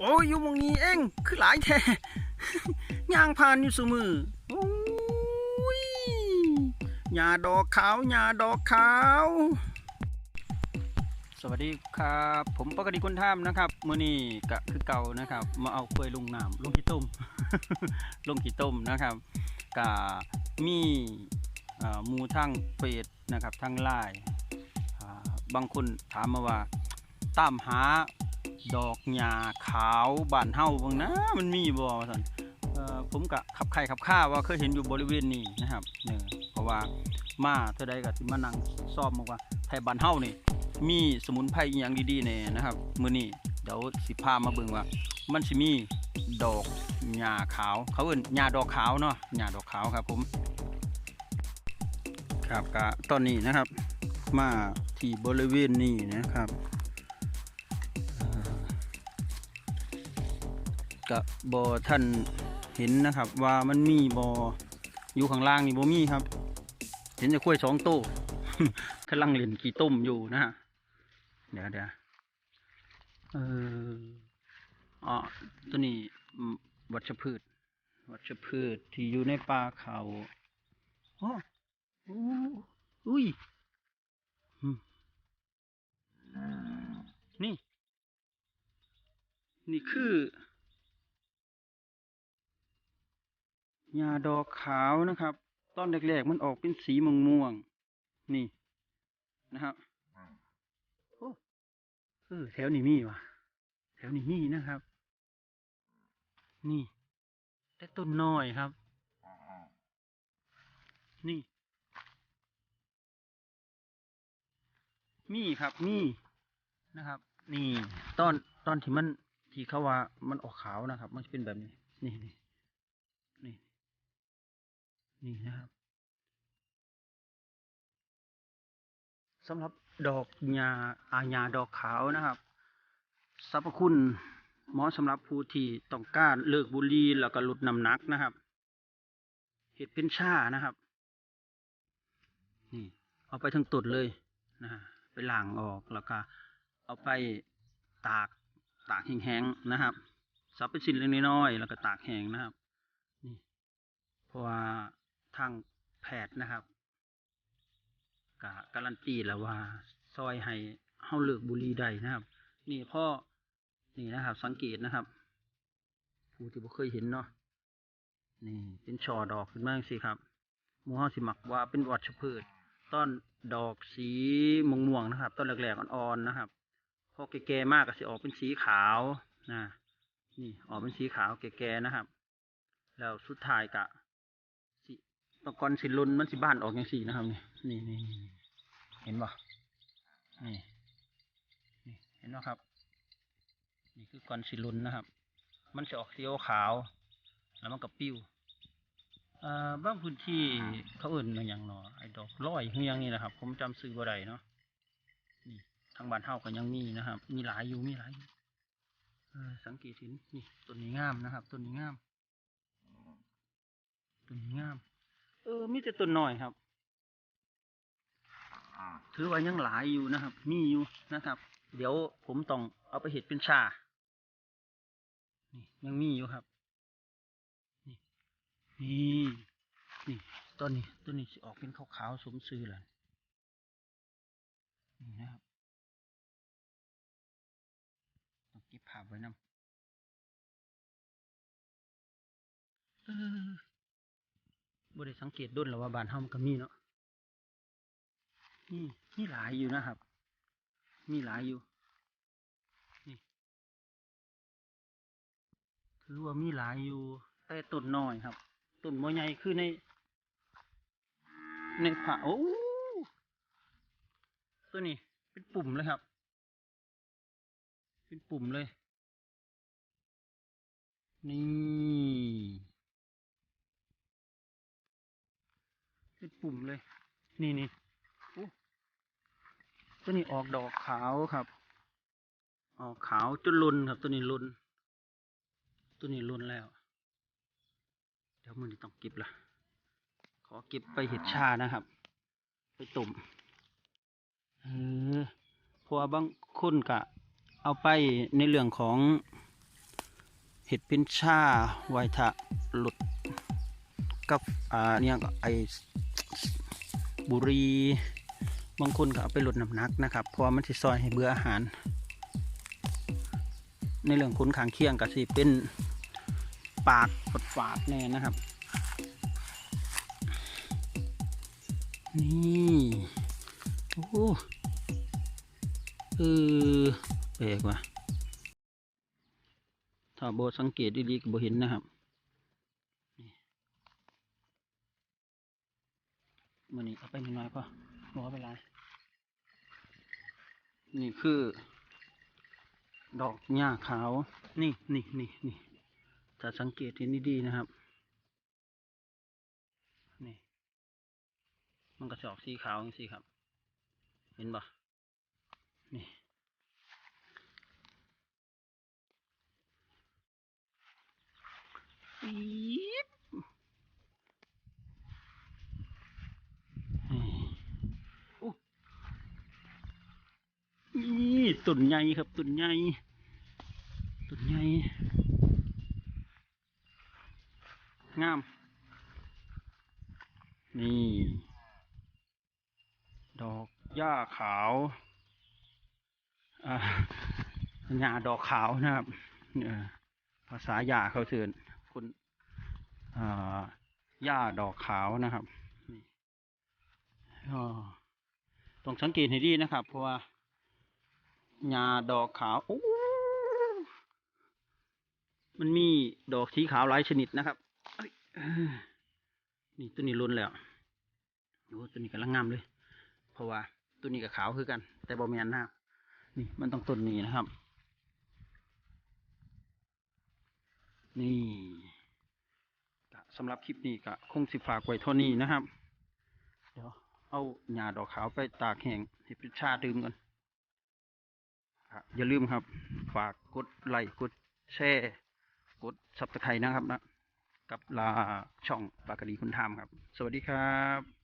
โอ้ยอยู่มองนี้เองคือหลายแท้ย่างผ่านอยู่เสมอโอ้ยหญ้าดอกขาวหญ้าดอกขาว สวัสดีครับ ผมปกติคนท่ามนะครับมื้อนี้ก็คือเก่านะครับ มาเอากล้วยลงน้ำลงขี้ต้ม ลงขี้ต้มนะครับก็มีหมูทั้งเฟซนะครับทั้งไล่บางคนถามมาว่าตามหา ดอกหญ้าขาวบานเฮาบางนะมันมีบ่ว่าซั่นผมก็ขับไข่ขับข้าว่าเคยเห็นอยู่บริเวณนี้นะครับเนี่ยเพราะว่ามาเท่าใดก็สิมานั่งซ้อมบอกว่าไทยบานเฮานี่มีสมุนไพรอย่างดีๆแน่นะครับมือนี้เดี๋ยวสิพามาเบิ่งว่า มันสิมีดอกหญ้าขาว เขาเอิ้นหญ้าดอกขาวเนาะหญ้าดอกขาวครับผม ครับก็ตอนนี้นะครับ มาที่บริเวณนี้นะครับ ก็บ่ท่านเห็นนะครับ ว่ามันมีบ่อยู่ข้างล่างนี่บ่มีครับ เห็นจะกล้วยสองโต้กำลังเล่นขี้ต้มอยู่นะฮะเดี๋ยวเดี๋ยวเอออ๋อตัวนี้วัชพืช วัชพืชที่อยู่ในป่าเขาอ๋ออุ้ยนี่ นี่คือ หญ้าดอกขาวนะครับ ตอนแรกๆมันออกเป็นสีม่วงๆนี่นะครับโอ้เออแถวนี้มีว่ะแถวนี้มีนะครับ นี่แต่ต้นน้อยครับ นี่ มีครับมีนะครับ นี่ ตอนตอนที่มันที่เขาว่ามันออกขาวนะครับ มันจะเป็นแบบนี้ นี่นี่ นี่นะครับสำหรับดอกหญ้าอาญาดอกขาวนะครับสรรพคุณเหมาะสำหรับผู้ที่ต้องการเลิกบุหรี่แล้วก็ลดน้ำหนักนะครับ เห็ดเป็นชานะครับ นี่เอาไปทั้งตุดเลยนะฮะไปล้างออกแล้วก็เอาไปตากตากแห้งๆนะครับสับเป็นชิ้นเล็กน้อยแล้วก็ตากแห้งนะครับ นี่เพราะว่า ทางแพทย์นะครับกะการันตีแล้วว่าซอยให้เฮาเลิกบุหรี่ได้นะครับ นี่พ่อนี่นะครับ สังเกตนะครับ ผู้ที่บ่เคยเห็นเนาะนี่เป็นช่อดอกขึ้นมาสิครับมูเฮาสิมักว่าเป็นวัชพืชต้นดอกสีม่วงๆนะครับ ต้นแรกๆอ่อนๆนะครับพอแก่ๆมากก็สิออกเป็นสีขาวนะนี่ออกเป็นสีขาวแก่ๆนะครับ แล้วสุดท้ายกะ ตะกอนสิลุนมันสิบ้านออกอย่างสี่นะครับนี่นี่นี่เห็นบ่นี่นี่เห็นบ่ครับ นี่คือกอนสิลุนนะครับ มันจะออกสีขาว แล้วมันก็ปิ้วอ่อบางพื้นที่เขาเอื่นมันอย่างเนาะไอ้ดอกร้อยเฮียงนี่นะครับ ผมจำซื้อบ่ได้เนาะนี่ทางบ้านเฮาก็ยังมีนะครับ มีหลายอยู่มีหลายอยู่เออสังเกตเห็นนี่ต้นนี้งามนะครับต้นนี้งามต้นนี้งาม เออ มีแต่ต้นหน้อยครับ ถือว่ายังหลายอยู่นะครับ มีอยู่นะครับ เดี๋ยวผมต้องเอาไปเห็ดเป็นชา นี่ยังมีอยู่ครับ นี่ นี่นี่ต้นนี้ต้นนี้ออกเป็นขาวๆสมซื่อเลยนี่นะครับต้องเก็บภาพไว้นำเออ บ่ได้สังเกตด้นหรือว่าบานเฮามันก็มีเนาะนี่มีหลายอยู่นะครับ มีหลายอยู่ นี่ ถือว่ามีหลายอยู่แต่ต้นน้อยครับต้นบ่ใหญ่คือในในผาโอ้ตัวนี้เป็นปุ่มเลยครับ เป็นปุ่มเลย นี่ เป็นปุ่มเลย นี่นี่ตัวนี้ออกดอกขาวครับ ออกขาวจนลุนครับ ตัวนี้ลุนตัวนี้ลุนแล้ว เดี๋ยวมันต้องเก็บละขอเก็บไปเห็ดชานะครับ ไปตุ่มเออพราะว่าบางคนกะ เอาไปในเรื่องของเห็ดเป็นชาไวทะหลุด กับอ่าเนี่ยก็ไอบุรีบางคนก็เอาไปลดน้ำหนักนะครับเพราะมันจะซอยให้เบื่ออาหาร ในเรื่องคุณขางเคียงก็สิเป็นปากฝดฝาดแน่นะครับ นี่โอ้เออแปลกว่ะถ้าโบสังเกตดีๆก็บ่เห็นนะครับ มันนี้เอาไปนิดหน่อยพอรอไปหลา นี่คือ ดอกหญ้าขาว นี่นี่นี่นี่ถ้าสังเกตเห็นดีๆนะครับ นี่ มันก็จะออกสีขาวอย่สีครับ เห็นปะนี่ปี๊บนี่โอ้นี่ ตุ่นใหญ่ครับ ตุ่นใหญ่ตุ่นใหญ่งาม นี่ ดอกหญ้าขาวอ่าหญ้าดอกขาวนะครับเอ่อภาษาหญ้าเขาเถือนคุณอ่าหญ้าดอกขาวนะครับนี่ก็ต้องสังเกตให้ดีนะครับ เพราะว่า หญ้าดอกขาวมันมีดอกสีขาวหลายชนิดนะครับนี่ตัวนี้ล้นแล้วโอ้ตัวนี้กำลังงามเลย เพราะว่าตัวนี้กับขาวคือกัน แต่บอมีอันหน้านี่มันต้องต้นนี้นะครับ นี่สำหรับคลิปนี้ก็คงสิฝากไว้เท่านี้นะครับ เดี๋ยวเอาหญ้าดอกขาวไปตากแห้งให้เป็นชาดื่มกัน อย่าลืมครับ ฝากกดไลค์กดแชร์กดซับสไครต์นะครับนะ กับลาช่องปากกดีคุณธรรมครับ สวัสดีครับ